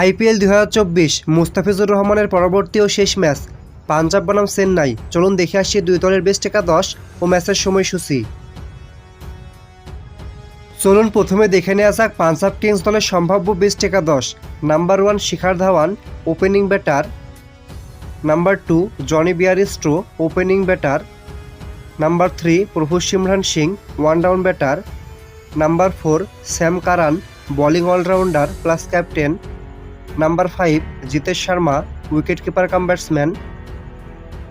IPL দুই হাজার চব্বিশ, মুস্তাফিজুর রহমানের পরবর্তী ও শেষ ম্যাচ, পাঞ্জাব বনাম চেন্নাই। চলুন দেখে আসছি দুই দলের বেস্ট একাদশ ও ম্যাচের সময়সূচি। চলুন প্রথমে দেখে নেওয়া যাক পাঞ্জাব কিংস দলের সম্ভাব্য বেস্ট একাদশ number one Shikhar Dhawan, opening batter. Number two Jonny Bairstow, opening batter. Number three Prabhu Simran Singh, one down batter. Number four, Sam Curran, bowling allrounder plus captain. Number five, Jitesh Sharma wicket keeper cum batsman.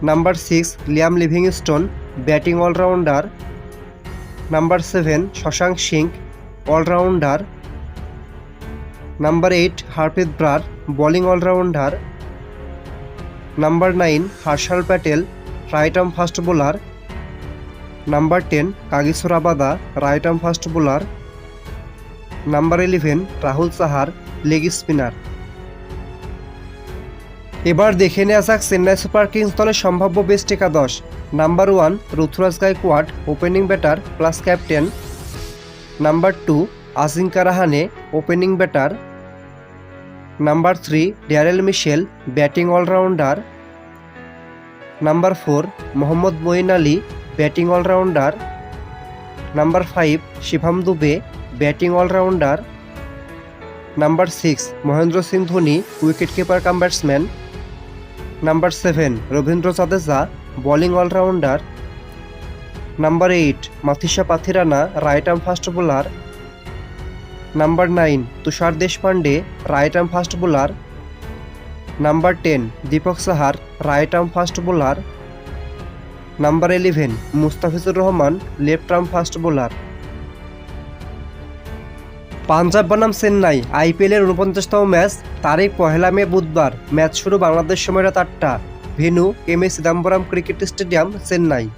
Number six, Liam Livingstone, batting allrounder. Number seven, Shashank Singh, allrounder. Number eight, Harpreet Brar, bowling allrounder. Number nine, Harshal Patel right arm fast bowler. Number ten Kagiso Rabada right arm fast bowler number eleven Rahul Chahar leg spinner এবার দেখে নেওয়া যাক Chennai super Kings দলের সম্ভাব্য best একাদশ। Number one Ruturaj Gaikwad opening batter plus captain number two Ajinkya Rahane opening batter number three Daryl Mitchell batting allrounder number four Mohammad Moeen Ali batting allrounder number five Shivam Dube, batting allrounder number six Mahendra Singh Dhoni, wicket keeper cum batsman number seven Ravindra Jadeja, bowling allrounder number eight Matheesha Pathirana, right arm fast bowler number nine Tushar Deshpande right arm fast bowler number ten Deepak Chahar, right arm fast bowler number eleven Mustafizur Rahman, left arm fast bowler. Punjab বনাম চেন্নাই আইপিএলের উনপঞ্চাশতম match, তারিখ পহেলা মে বুধবার। Match শুরু বাংলাদেশ সময় রাত আটটা। Venue M A Chidambaram cricket stadium, Chennai.